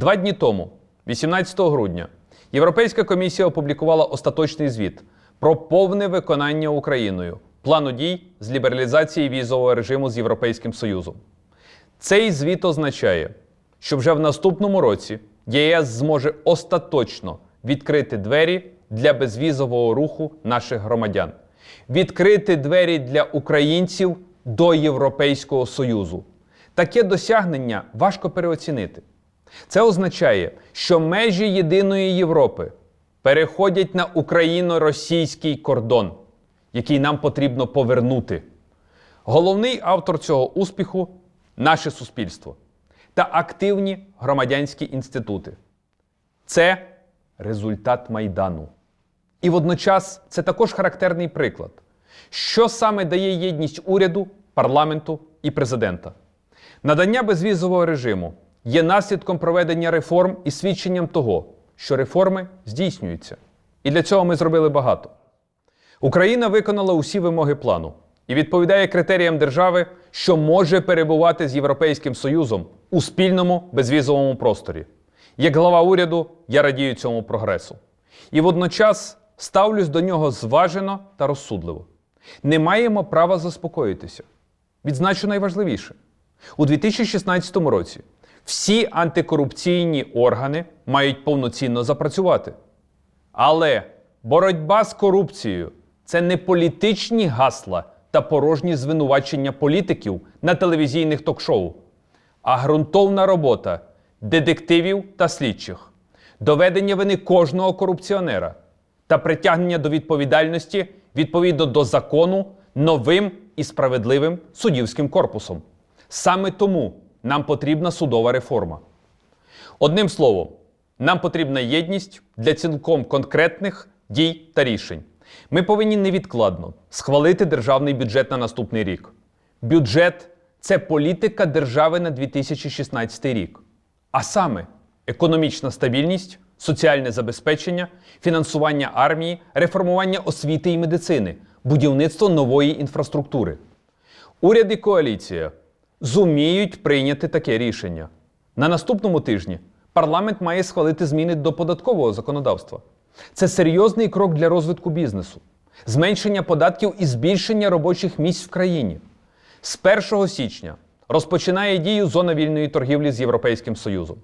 Два дні тому, 18 грудня, Європейська комісія опублікувала остаточний звіт про повне виконання Україною плану дій з лібералізації візового режиму з Європейським Союзом. Цей звіт означає, що вже в наступному році ЄС зможе остаточно відкрити двері для безвізового руху наших громадян, відкрити двері для українців до Європейського Союзу. Таке досягнення важко переоцінити. Це означає, що межі єдиної Європи переходять на україно-російський кордон, який нам потрібно повернути. Головний автор цього успіху наше суспільство та активні громадянські інститути. Це результат Майдану. І водночас це також характерний приклад, що саме дає єдність уряду, парламенту і президента. Надання безвізового режиму є наслідком проведення реформ і свідченням того, що реформи здійснюються. І для цього ми зробили багато. Україна виконала усі вимоги плану і відповідає критеріям держави, що може перебувати з Європейським Союзом у спільному безвізовому просторі. Як глава уряду, я радію цьому прогресу. І водночас ставлюсь до нього зважено та розсудливо. Не маємо права заспокоїтися. Відзначу найважливіше: у 2016 році всі антикорупційні органи мають повноцінно запрацювати. Але боротьба з корупцією це не політичні гасла та порожні звинувачення політиків на телевізійних ток-шоу, а ґрунтовна робота детективів та слідчих, доведення вини кожного корупціонера та притягнення до відповідальності відповідно до закону новим і справедливим суддівським корпусом. Саме тому нам потрібна судова реформа. Одним словом, нам потрібна єдність для цілком конкретних дій та рішень. Ми повинні невідкладно схвалити державний бюджет на наступний рік. Бюджет це політика держави на 2016 рік. А саме економічна стабільність, соціальне забезпечення, фінансування армії, реформування освіти і медицини, будівництво нової інфраструктури. Уряд і коаліція зуміють прийняти таке рішення. На наступному тижні парламент має схвалити зміни до податкового законодавства. Це серйозний крок для розвитку бізнесу, зменшення податків і збільшення робочих місць в країні. З 1 січня розпочинає дію зона вільної торгівлі з Європейським Союзом.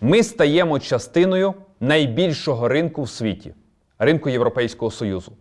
Ми стаємо частиною найбільшого ринку в світі ринку Європейського Союзу.